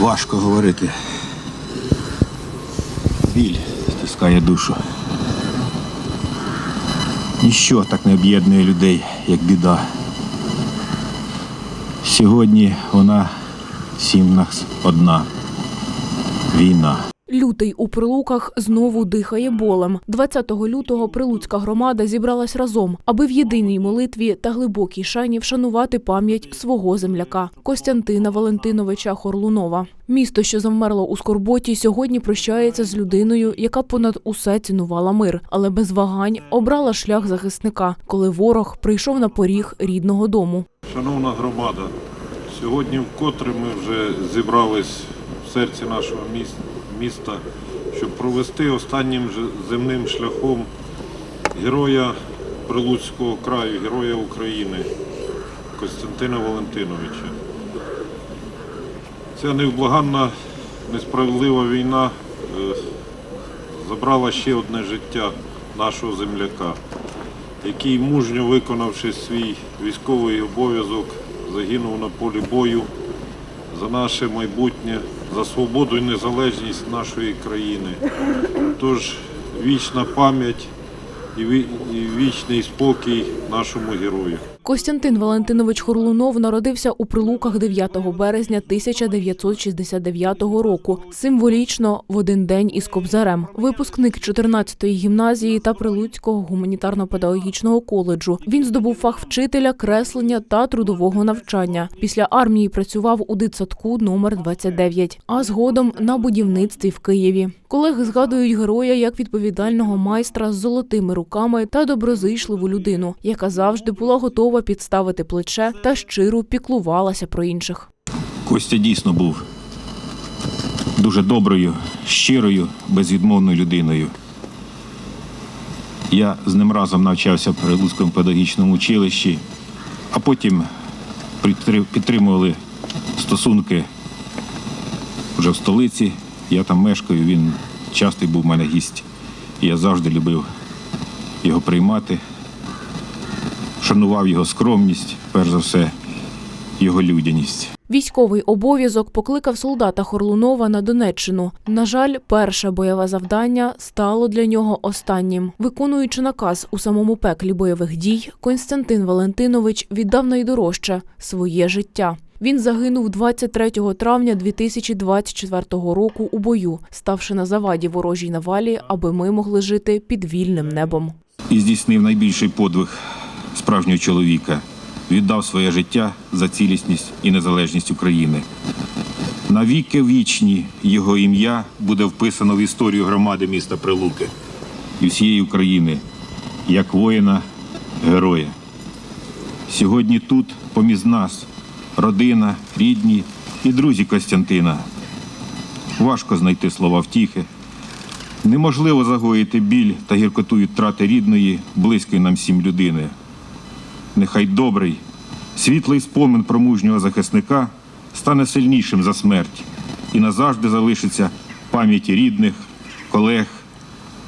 Важко говорити. Біль стискає душу. Ніщо так не об'єднує людей, як біда. Сьогодні вона всім нас одна. Війна. Лютий у прилуках знову дихає болем. 20 лютого прилуцька громада зібралась разом, аби в єдиній молитві та глибокій шані вшанувати пам'ять свого земляка Костянтина Валентиновича Хорлунова. Місто, що завмерло у скорботі, сьогодні прощається з людиною, яка понад усе цінувала мир, але без вагань обрала шлях захисника, коли ворог прийшов на поріг рідного дому. Шановна громада, сьогодні вкотре ми вже зібрались в серці нашого міс- міста, щоб провести останнім земним шляхом героя Прилуцького краю, героя України Костянтина Валентиновича. Ця невблаганна, несправедлива війна е, забрала ще одне життя нашого земляка який мужньо виконавши свій військовий обов'язок, загинув на полі бою за наше майбутнє, за свободу і незалежність нашої країни. Тож вічна пам'ять і вічний спокій нашому герою. Костянтин Валентинович Хорлунов народився у Прилуках 9 березня 1969 року, символічно в один день із Кобзарем. Випускник 14-ї гімназії та Прилуцького гуманітарно-педагогічного коледжу. Він здобув фах вчителя, креслення та трудового навчання. Після армії працював у дитсадку номер 29, а згодом на будівництві в Києві. Колеги згадують героя як відповідального майстра з золотими руками та доброзичливу людину, яка завжди була готова підставити плече та щиро піклувалася про інших. Костя дійсно був дуже доброю, щирою, безвідмовною людиною. Я з ним разом навчався в Прилуцькому педагогічному училищі, а потім підтримували стосунки вже в столиці. Я там мешкаю, він частий був в мене гість. Я завжди любив його приймати, шанував його скромність, перш за все, його людяність. Військовий обов'язок покликав солдата Хорлунова на Донеччину. На жаль, перше бойове завдання стало для нього останнім. Виконуючи наказ у самому пеклі бойових дій, Константин Валентинович віддав найдорожче своє життя. Він загинув 23 травня 2024 року у бою, ставши на заваді ворожій навалі, аби ми могли жити під вільним небом. і здійснив найбільший подвиг справжнього чоловіка. Віддав своє життя за цілісність і незалежність України. Навіки вічні його ім'я буде вписано в історію громади міста Прилуки і всієї України як воїна, героя. Сьогодні тут, поміж нас, родина, рідні і друзі Костянтина. Важко знайти слова втіхи. Неможливо загоїти біль та гіркоту від рідної, близької нам всім людини. Нехай добрий, світлий спомин про мужнього захисника стане сильнішим за смерть і назавжди залишиться в пам'яті рідних, колег,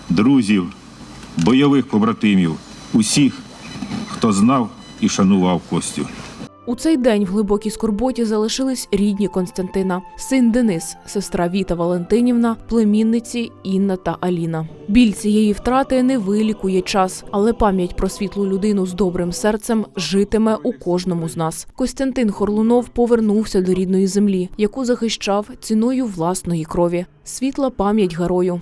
друзів, бойових побратимів, усіх, хто знав і шанував Костю. У цей день в глибокій скорботі залишились рідні Константина, син Денис, сестра Віта Валентинівна, племінниці Інна та Аліна. Біль цієї втрати не вилікує час, але пам'ять про світлу людину з добрим серцем житиме у кожному з нас. Костянтин Хорлунов повернувся до рідної землі, яку захищав ціною власної крові. Світла пам'ять герою.